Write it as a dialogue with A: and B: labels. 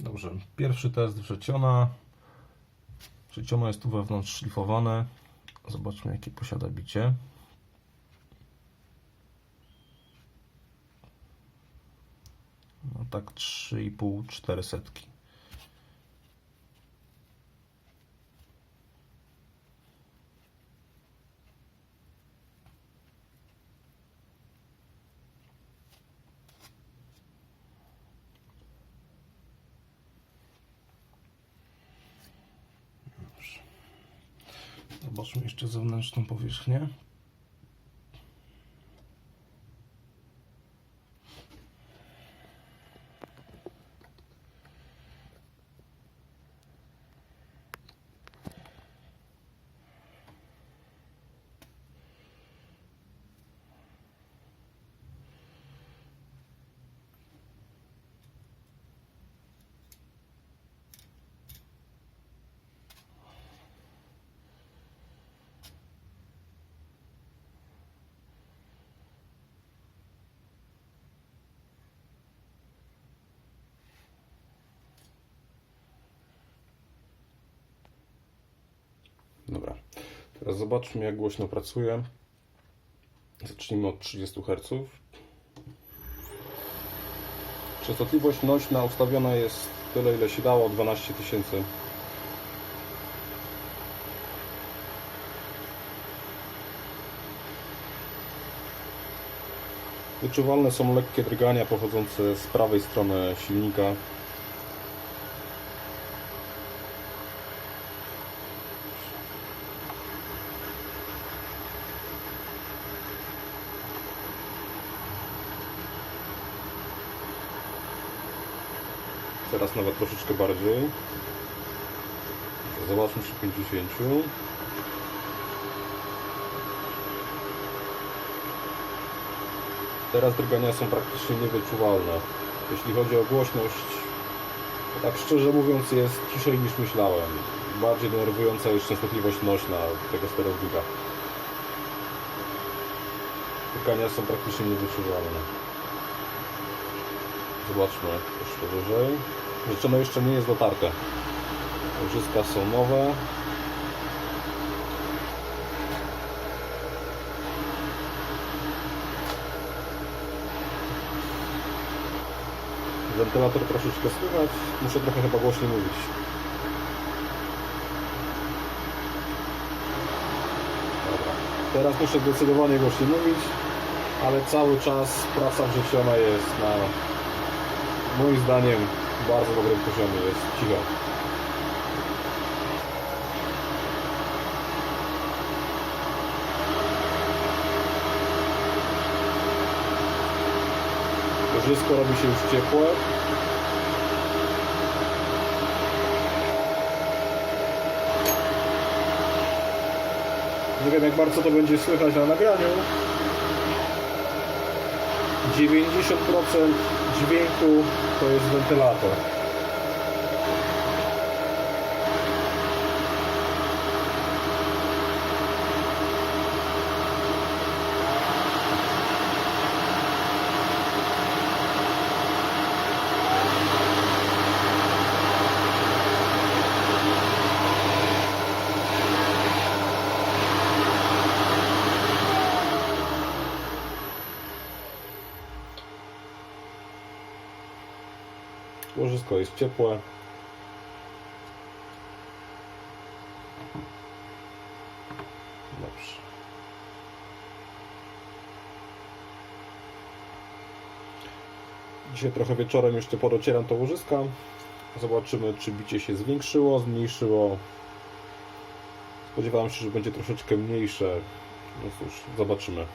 A: Dobrze, pierwszy test wrzeciona. Wrzeciono jest tu wewnątrz szlifowane. Zobaczmy jakie posiada bicie. No tak 3,5-4 setki. Zobaczmy jeszcze zewnętrzną powierzchnię. Dobra, teraz zobaczmy jak głośno pracuje. Zacznijmy od 30 Hz. Częstotliwość nośna ustawiona jest tyle ile się dało, 12 tysięcy. Wyczuwalne są lekkie drgania pochodzące z prawej strony silnika. Teraz nawet troszeczkę bardziej. Zobaczmy przy 50. Teraz drgania są praktycznie niewyczuwalne. Jeśli chodzi o głośność, tak szczerze mówiąc jest ciszej niż myślałem. Bardziej denerwująca jest częstotliwość nośna tego sterownika. Drgania są praktycznie niewyczuwalne. Zobaczmy jeszcze wyżej. Życzone jeszcze nie jest dotarte. Łożyska są nowe. Wentylator troszeczkę słychać. Muszę trochę chyba głośniej mówić. Dobra. Teraz muszę zdecydowanie głośniej mówić, ale cały czas praca wrzeciona jest na moim zdaniem bardzo dobrym poziomie. Jest cicho. Łożysko robi się już ciepłe. Nie wiem jak bardzo to będzie słychać na nagraniu. 90% dźwięku to jest wentylator. Łożysko jest ciepłe. Dobrze. Dzisiaj trochę wieczorem jeszcze podocieram to łożyska. Zobaczymy, czy bicie się zwiększyło, zmniejszyło. Spodziewałem się, że będzie troszeczkę mniejsze. No cóż, zobaczymy.